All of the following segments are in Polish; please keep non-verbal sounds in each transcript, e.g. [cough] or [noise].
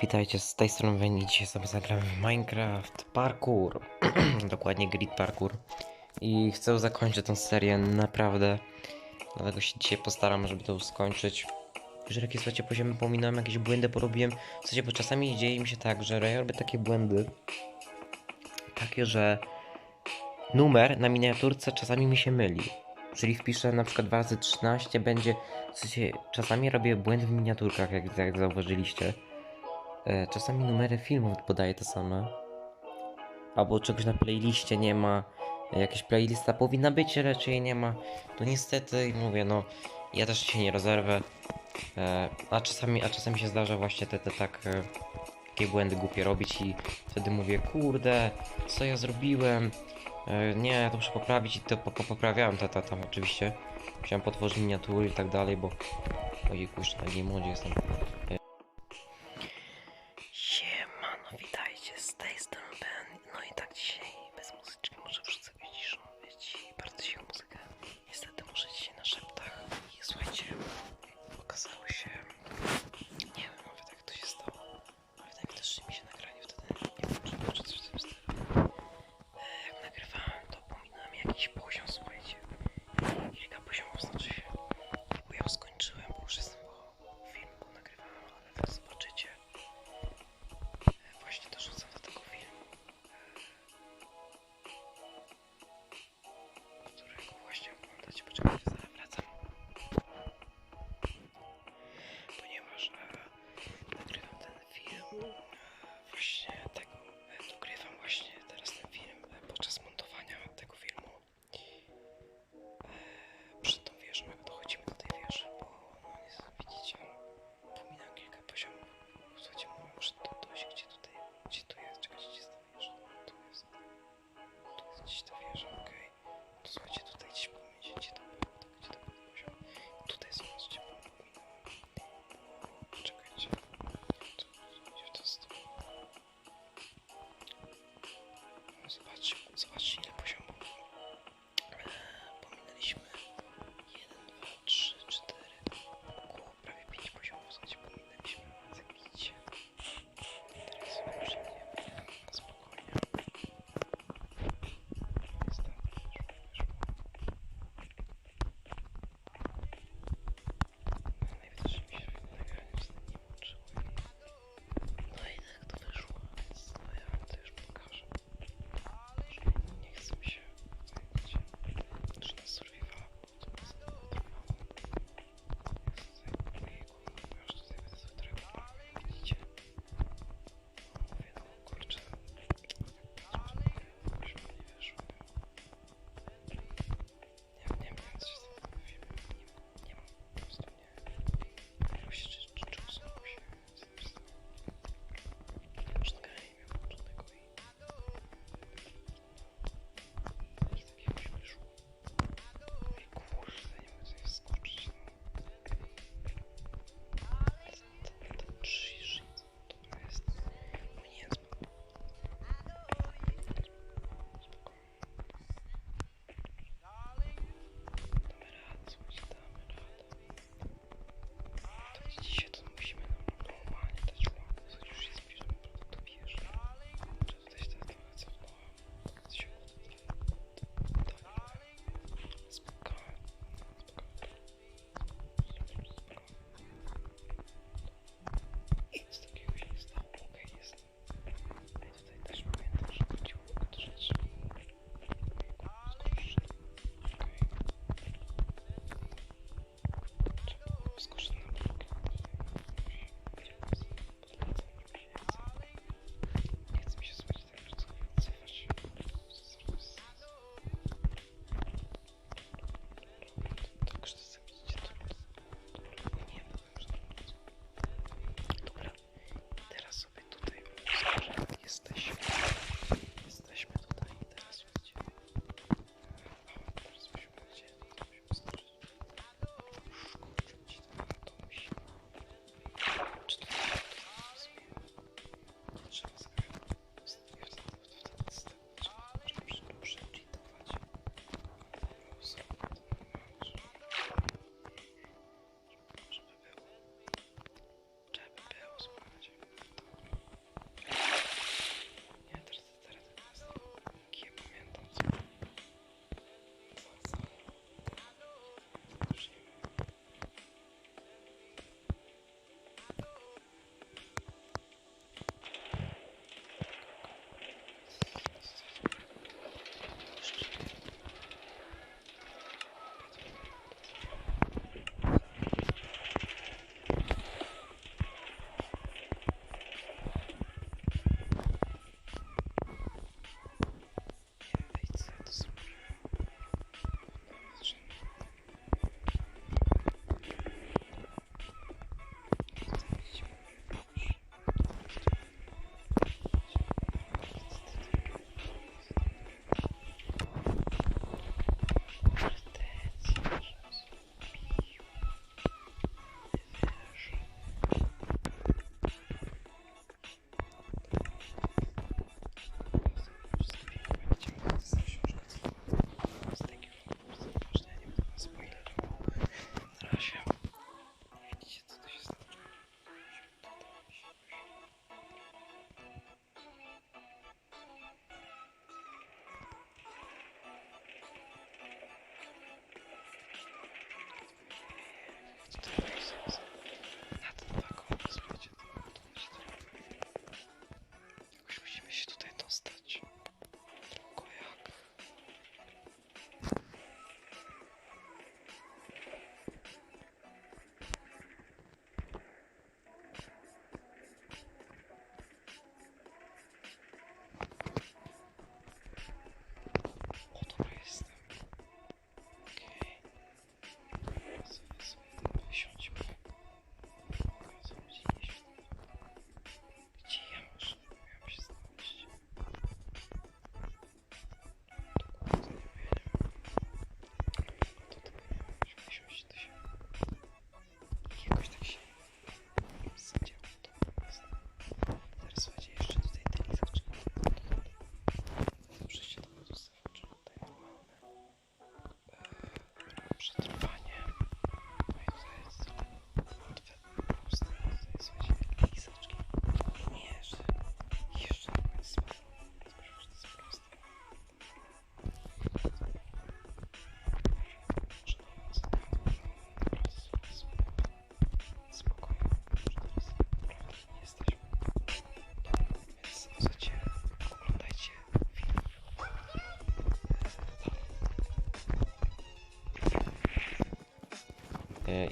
witajcie, z tej strony Weni. Dzisiaj sobie zagramy w Minecraft Parkour. [clears throat] Dokładnie Grid Parkour. I chcę zakończyć tę serię naprawdę. Dlatego się dzisiaj postaram, żeby to skończyć. Jeżeli jakieś słuchajcie poziomy pominąłem, jakieś błędy porobiłem. Sensie, bo czasami dzieje mi się tak, że ja robię takie błędy. Takie, że numer na miniaturce czasami mi się myli. Jeżeli wpiszę na przykład 2 razy 13 będzie... W sensie, czasami robię błędy w miniaturkach, jak, jak zauważyliście. E, Czasami numery filmów podaję te same. Albo czegoś na playliście nie ma. Jakaś playlista powinna być, raczej nie ma. To niestety, mówię, no, ja też się nie rozerwę. E, A czasami, a czasami się zdarza właśnie te, te tak, e, takie błędy głupie robić i wtedy mówię, kurde, co ja zrobiłem? Nie, ja to muszę poprawić i to po, po, poprawiałem to, to, tam oczywiście. Musiałem potworzyć miniatury i tak dalej, bo... Ojej, kurczę, na nie młodzie jestem. No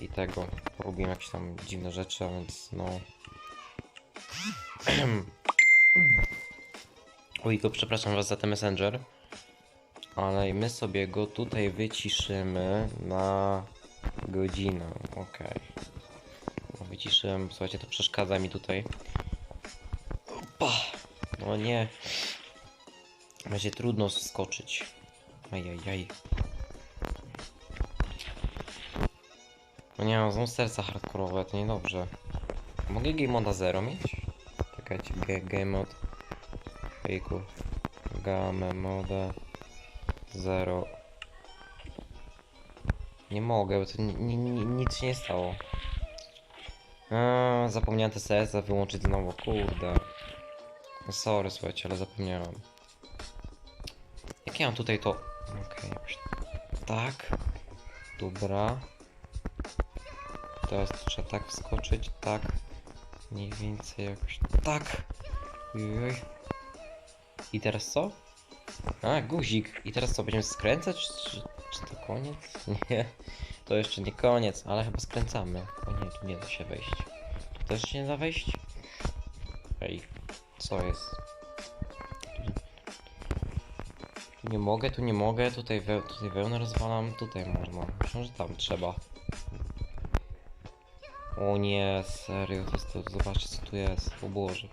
i tego. Robiłem jakieś tam dziwne rzeczy, a więc no. [clears throat] Ojko, przepraszam was za ten messenger. Ale my sobie go tutaj wyciszymy na godzinę. Okej. No, Wyciszyłem, słuchajcie, to przeszkadza mi tutaj. Opa! No nie. Będzie trudno skoczyć. Ajajaj. No nie mam znowu serca hardkorowe, to niedobrze. Mogę game moda 0 mieć? Czekajcie, game mod. Fejku. Game moda 0. Nie mogę, bo to ni- ni- ni- nic się nie stało. A, zapomniałem te serca wyłączyć znowu, kurde. No sorry, słuchajcie, ale zapomniałem. Jak ja mam tutaj to... Okej, jakoś... Tak. Dobra. Teraz trzeba tak wskoczyć, tak. Mniej więcej jakoś... Tak! Ujej. I teraz co? A, guzik. I teraz co, będziemy skręcać? Czy, czy to koniec? [laughs] Nie. To jeszcze nie koniec, ale chyba skręcamy. O nie, tu nie da się wejść. Tu też się nie da wejść? Ej, co jest? Tu nie mogę, tu nie mogę, tutaj, we, tutaj wełnę rozwalam, tutaj można. Myślę, że tam trzeba. O nie, serio, zobaczcie co tu jest, o Boże.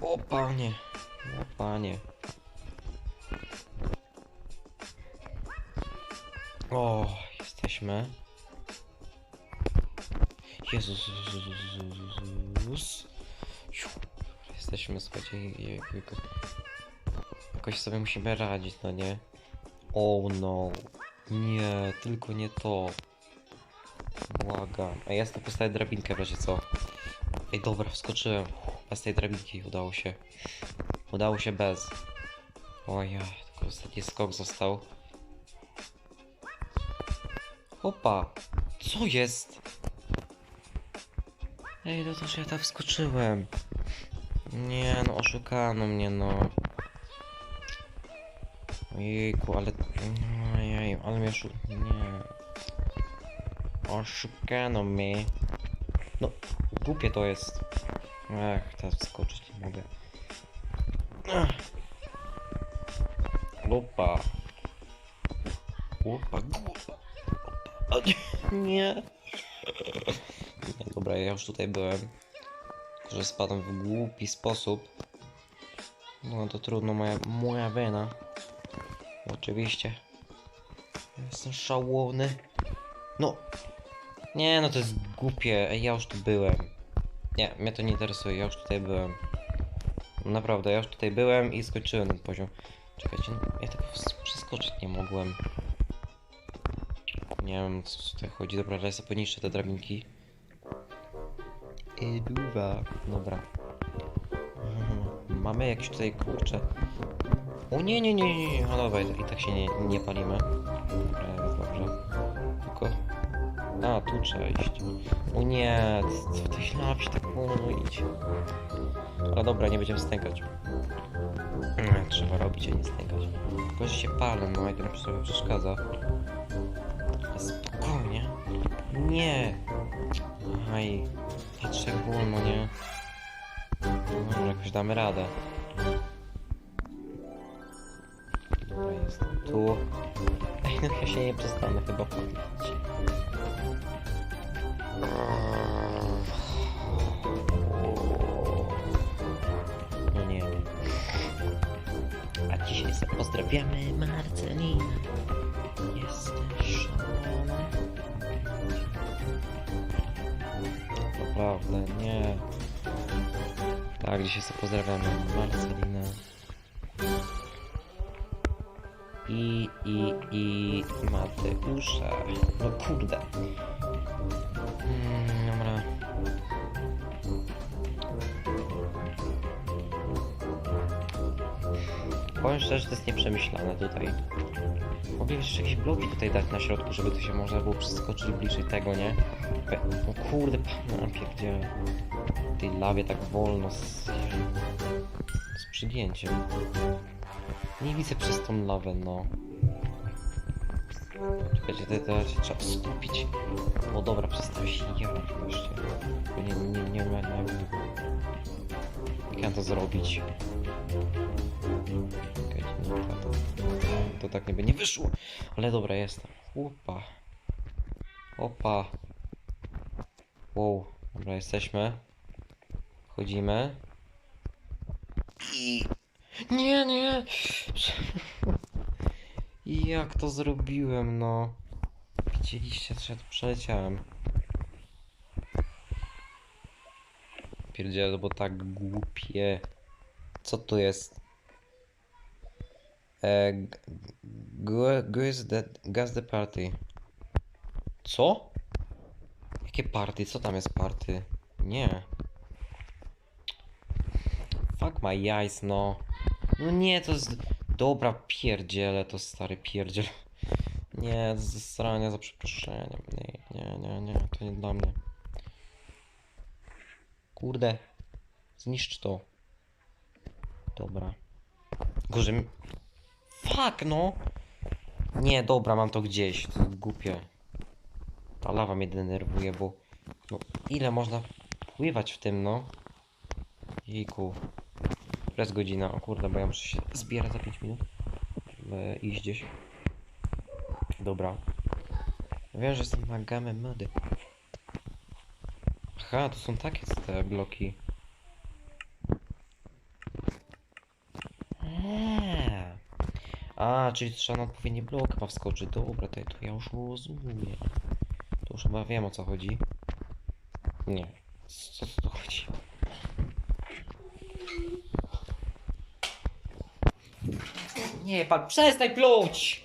O panie, o panie. O, jesteśmy. Jezus, Jezus. Jesteśmy, słuchajcie, jakoś sobie musimy radzić, no nie? O no, nie, tylko nie to. Błagam. A ja sobie postawię drabinkę w razie co. Ej, dobra, wskoczyłem. Bez tej drabinki udało się. Udało się bez. Ojej, tylko ostatni skok został. Opa! Co jest? Ej, no to że ja tam wskoczyłem. Nie, no oszukano mnie, no. Ojejku, ale... Ojej, ale mnie oszu... Nie. Oszukano mnie. No, głupie to jest. Ech, teraz wskoczyć nie mogę. Opa, głupa. O, [laughs] nie. Dobra, ja już tutaj byłem. Że spadłem w głupi sposób. No to trudno, moja, moja wena. Oczywiście. Jestem szałowny. No. Nie, no to jest głupie. Ej, ja już tu byłem. Nie, mnie to nie interesuje, ja już tutaj byłem. Naprawdę, ja już tutaj byłem i skończyłem ten poziom. Czekajcie, no, ja tego przeskoczyć nie mogłem. Nie wiem, co tutaj chodzi. Dobra, ja sobie poniszczę te drabinki. I duwa. Dobra. Mhm. Mamy jakieś tutaj kurcze. O nie, nie, nie, nie, nie. No dobra, i tak się nie, nie palimy. A, tu trzeba iść. O nie, co ty ślap się tak wolno idź. Ale dobra, nie będziemy stękać. Trzeba robić, a nie stękać. Tylko, że się palę, no i to sobie przeszkadza. Spokojnie. Nie. Aj. Patrzę jak wolno, nie? Dobra, jakoś damy radę. Dobra, jestem tu. Ej, no ja się nie przestanę chyba pozdrawiamy Marcelina. Jesteś szalona. Naprawdę, nie. Tak, dzisiaj sobie pozdrawiamy Marcelina. I, i, i Mateusza. No kurde. Szczerze, że to jest nieprzemyślane tutaj. Mogli jeszcze jakieś bloki tutaj dać na środku, żeby tu się można było przeskoczyć bliżej tego, nie? No kurde, no pierdziele. Tej lawie tak wolno z... z przygięciem. Nie widzę przez tą lawę, no. Czekajcie, to, to się trzeba skupić. O dobra, przestań się jarać. Nie, nie, nie, nie, nie, nie. Jak ja to zrobić? To, tak nie by nie wyszło. Ale dobra, jestem. Opa. Opa. Wow, dobra, jesteśmy. Wchodzimy. I... Nie, nie! Jak to zrobiłem, no? Widzieliście, że ja tu przeleciałem. Pierdziele, bo tak głupie. Co tu jest? E, g- g- gas the, gas the party. Co? Jakie party? Co tam jest party? Nie. Fuck my eyes, no. No nie, to jest... Dobra, pierdziele, to stary pierdziel. Nie, ze strania za przeproszeniem. Nie, nie, nie, nie, to nie dla mnie. Kurde. Zniszcz to. Dobra. Gorzej... Fuck, no! Nie, dobra, mam to gdzieś. To głupie. Ta lawa mnie denerwuje, bo... No, ile można pływać w tym, no? Jejku. Jest godzina? O kurde, bo ja muszę się zbierać za 5 minut. Żeby iść gdzieś. Dobra. Wiem, że jestem na gamę mody. Aha, to są takie te bloki. Eee. A, czyli trzeba na odpowiedni blok chyba wskoczyć. Dobra, to, to ja już rozumiem. To już chyba wiem o co chodzi. Nie. Co tu chodzi? Nie, pan, przestań pluć!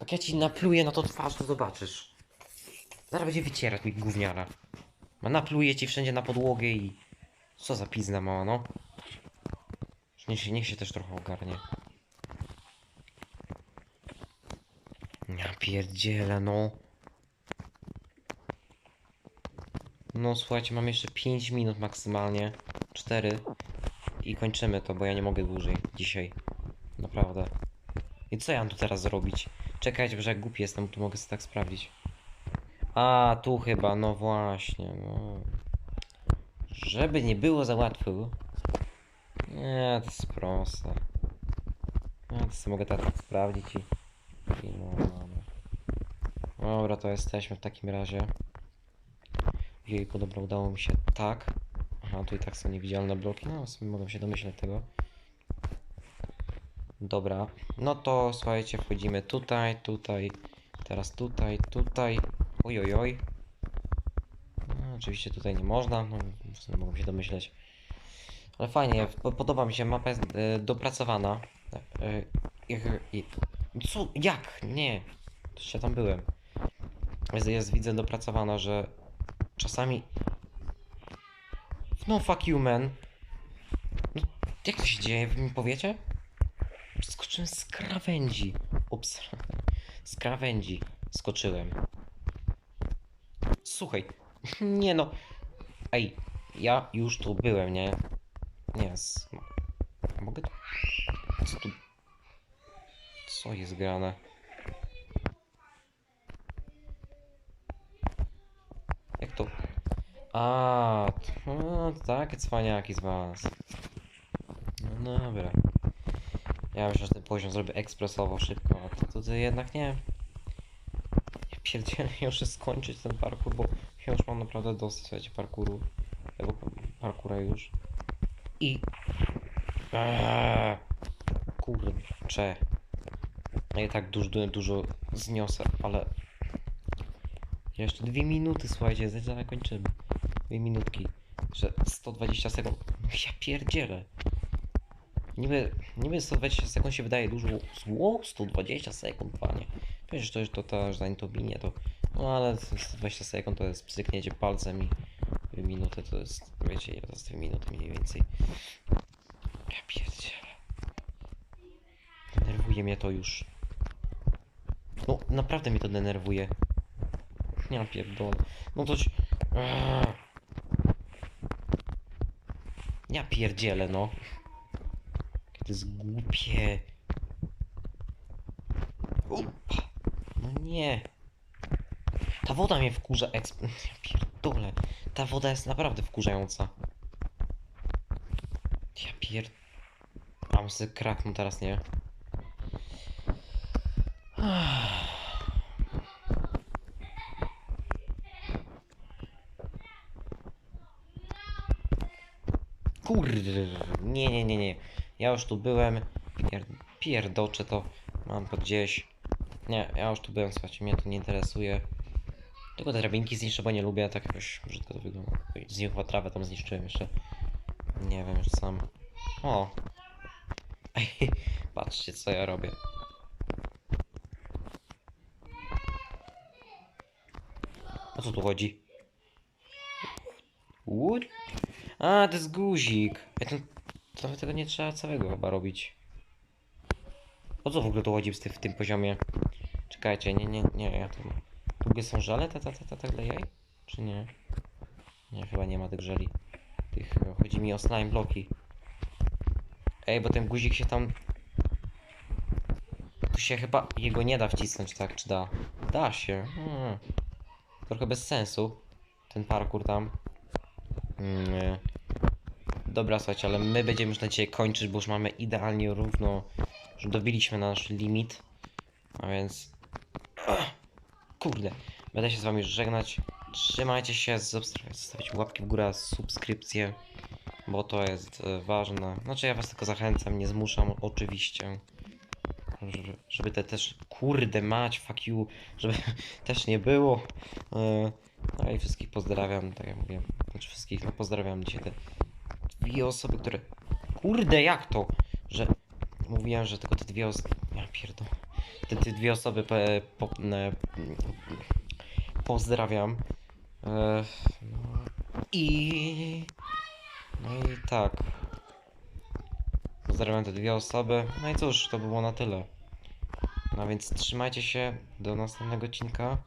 Jak ja ci napluję na to twarz, to zobaczysz. Zaraz będzie wycierać mi gówniara. Ma napluje ci wszędzie na podłogę i... Co za pizna mała, no. Niech się, niech się też trochę ogarnie. Ja pierdzielę, no. No słuchajcie, mam jeszcze 5 minut maksymalnie. 4. I kończymy to, bo ja nie mogę dłużej dzisiaj. Naprawdę. I co ja mam tu teraz zrobić? Czekajcie, że jak głupi jestem, tu mogę sobie tak sprawdzić. A, tu chyba, no właśnie, no. Żeby nie było za łatwo. Nie, to jest proste. Ja to sobie mogę tak, sprawdzić i... i no, no, no. Dobra, to jesteśmy w takim razie. Jejku, dobra, udało mi się tak. Aha, tu i tak są niewidzialne bloki. No, w sumie mogę się domyśleć tego. Dobra, no to słuchajcie, wchodzimy tutaj, tutaj, teraz tutaj, tutaj. Oj, oj, oj. Oczywiście tutaj nie można, no, w sumie mogę się domyśleć. Ale fajnie, po- podoba mi się, mapa jest e, dopracowana. E, jak- i- co? Jak? Nie. To się tam byłem. Jest, jest widzę dopracowana, że czasami... No fuck you man. No, jak to się dzieje? Wy mi powiecie? Skoczyłem z krawędzi. Ups. [laughs] Z krawędzi skoczyłem. Słuchaj. Nie no. Ej, ja już tu byłem, nie? Nie, z... Mogę tu... Co tu... Co jest grane? Jak to... A, no, takie cwaniaki z was. No dobra. Ja myślę, że ten poziom zrobię ekspresowo, szybko, a to tutaj jednak nie. Ja pierdzielę, [laughs] muszę skończyć ten parkour, bo ja już mam naprawdę dosyć, słuchajcie, parkouru. Tego parkoura już. I... Eee, kurczę. Ja i tak dużo, dużo zniosę, ale... Jeszcze dwie minuty, słuchajcie, zaraz kończymy. Dwie minutki. Że 120 sekund. No [laughs] Ja pierdzielę. Niby, niby 120 sekund się wydaje dużo zło, 120 sekund, panie. Wiesz, to, to, to zanim to minie, to... No ale 120 sekund to jest pstryknięcie palcem i minuty to jest, wiecie, ile to jest dwie minuty mniej więcej. Ja pierdzielę. Denerwuje mnie to już. No, naprawdę mnie to denerwuje. Ja pierdolę. No. Eee. Ja pierdzielę, no. To jest głupie. Upa. No nie. Ta woda mnie wkurza. Eksp... [laughs] Pierdolę. Ta woda jest naprawdę wkurzająca. Ja pier... A muszę sobie kraknął teraz, nie? [sighs] Kurde, nie, nie, nie, nie. Ja już tu byłem. Pier, pierdoczę to. Mam to gdzieś. Nie, ja już tu byłem, słuchajcie, mnie to nie interesuje. Tylko te drabinki zniszczę, bo nie lubię, tak jakoś brzydko to wygląda. Z nich chyba trawę tam zniszczyłem jeszcze. Nie wiem już sam. O! Ej, [laughs] patrzcie co ja robię. O co tu chodzi? Wood? A, to jest guzik. Ej, to, to tego nie trzeba całego chyba robić. O co w ogóle tu chodzi w tym poziomie? Czekajcie, nie, nie, nie, ja tu... Długie są żale, ta, ta, ta, ta, ta dla jaj? Czy nie? Nie, chyba nie ma tych żeli. Tych, chodzi mi o slime bloki. Ej, bo ten guzik się tam... Tu się chyba... Jego nie da wcisnąć, tak? Czy da? Da się. Hmm. Trochę bez sensu. Ten parkour tam. Mm, nie. Dobra, słuchajcie, ale my będziemy już na dzisiaj kończyć, bo już mamy idealnie równo... Już dobiliśmy nasz limit. A więc... Kurde. Będę się z wami żegnać. Trzymajcie się, zostawić łapki w górę, subskrypcję, bo to jest e, ważne. Znaczy ja was tylko zachęcam, nie zmuszam, oczywiście. Żeby, żeby te też, kurde mać, fuck you, żeby [laughs] też nie było. E, No i wszystkich pozdrawiam, tak jak mówię. Znaczy wszystkich, no pozdrawiam dzisiaj te dwie osoby, które... Kurde, jak to? Że mówiłem, że tylko te dwie osoby... Ja pierdolę. Te, te dwie osoby pe, po, e, pozdrawiam. E, I... No i tak. Pozdrawiam te dwie osoby. No i cóż, to było na tyle. No więc trzymajcie się do następnego odcinka.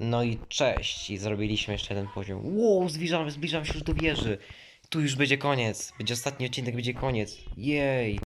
No i cześć. I zrobiliśmy jeszcze jeden poziom. Wow, zbliżam, zbliżam się już do wieży. Tu już będzie koniec. Będzie ostatni odcinek, będzie koniec. Jej.